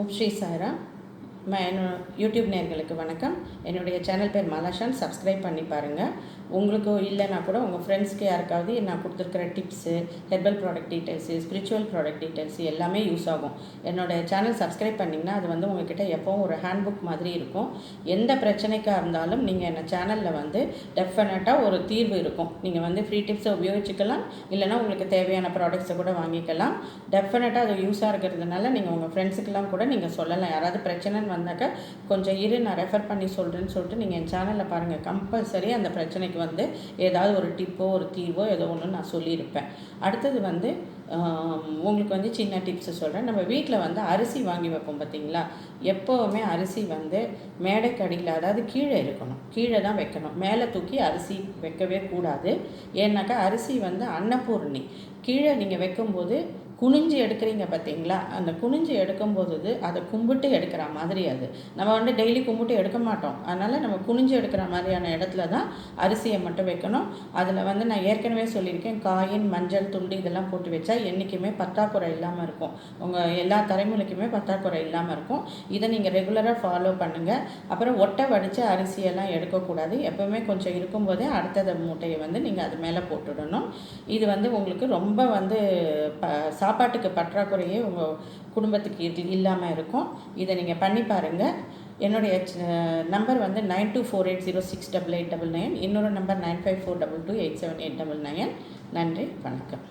ഓം സാര. YouTube நேர்களுக்கு வணக்கம். என்னுடைய சேனல் பேர் மலாஷான். சப்ஸ்கிரைப் பண்ணி பாருங்கள் உங்களுக்கு இல்லைனா கூட உங்கள் ஃப்ரெண்ட்ஸ்க்கு யாருக்காவது நான் கொடுத்துருக்குற tips herbal product details spiritual product details எல்லாமே யூஸ் ஆகும். என்னோடய சேனல் சப்ஸ்கிரைப் பண்ணிங்கன்னா அது வந்து உங்ககிட்ட எப்போவும் ஒரு ஹேண்ட்புக் மாதிரி இருக்கும். எந்த பிரச்சனைக்காக இருந்தாலும் நீங்கள் என்ன சேனலில் வந்து டெஃபினட்டாக ஒரு தீர்வு இருக்கும். நீங்கள் வந்து ஃப்ரீ டிப்ஸை உபயோகிச்சுக்கலாம். இல்லைனா உங்களுக்கு தேவையான ப்ராடக்ட்ஸை கூட வாங்கிக்கலாம். டெஃபினட்டாக அது யூஸாக இருக்கிறதுனால நீங்கள் உங்கள் ஃப்ரெண்ட்ஸுக்கெல்லாம் கூட நீங்கள் சொல்லலாம். யாராவது பிரச்சனைன்னு வந்தாக்கா கொஞ்சம் இரு நான் ரெஃபர் பண்ணி சொல்கிறேன்னு சொல்லிட்டு நீங்கள் என் சேனலில் பாருங்கள் கம்பல்சரி அந்த பிரச்சனைக்கு வந்து ஏதாவது ஒரு டிப்போ ஒரு தீர்வோ ஏதோ ஒன்று நான் சொல்லியிருப்பேன். அடுத்தது வந்து உங்களுக்கு வந்து சின்ன டிப்ஸு சொல்கிறேன் நம்ம வீட்டில் வந்து அரிசி வாங்கி வைப்போம் பார்த்தீங்களா எப்போவுமே அரிசி வந்து மேடைக்கடியில் அதாவது கீழே இருக்கணும். கீழே தான் வைக்கணும். மேலே தூக்கி அரிசி வைக்கவே கூடாது. ஏன்னாக்கா அரிசி வந்து அன்னபூர்ணி. கீழே நீங்கள் வைக்கும்போது குனிஞ்சு எடுக்கிறீங்க பார்த்தீங்களா? அந்த குனிஞ்சு எடுக்கும்போது அதை கும்பிட்டு எடுக்கிற மாதிரி அது. நம்ம வந்து டெய்லி கும்பிட்டு எடுக்க மாட்டோம். அதனால் நம்ம குனிஞ்சு எடுக்கிற மாதிரியான இடத்துல தான் அரிசியை மட்டும் வைக்கணும். அதில் வந்து நான் ஏற்கனவே சொல்லியிருக்கேன் காயின் மஞ்சள் துண்டு இதெல்லாம் போட்டு வச்சா என்றைக்குமே பற்றாக்குறை இல்லாமல் இருக்கும். உங்கள் எல்லா தலைமுறைக்குமே பற்றாக்குறை இல்லாமல் இருக்கும். இதை நீங்கள் ரெகுலராக ஃபாலோ பண்ணுங்கள் அப்புறம் ஒட்டை வடித்து அரிசியெல்லாம் எடுக்கக்கூடாது. எப்போவுமே கொஞ்சம் இருக்கும்போதே அடுத்தத மூட்டையை வந்து நீங்கள் அது மேலே போட்டுடணும். இது வந்து உங்களுக்கு ரொம்ப வந்து ப சாப்பாட்டுக்கு பற்றாக்குறையே உங்கள் குடும்பத்துக்கு இது இல்லாமல் இருக்கும். இதை நீங்கள் பண்ணி பாருங்கள் என்னுடைய நம்பர் வந்து nine two four eight zero six double eight double nine. இன்னொரு number nine five four double two eight seven eight double nine. நன்றி வணக்கம்.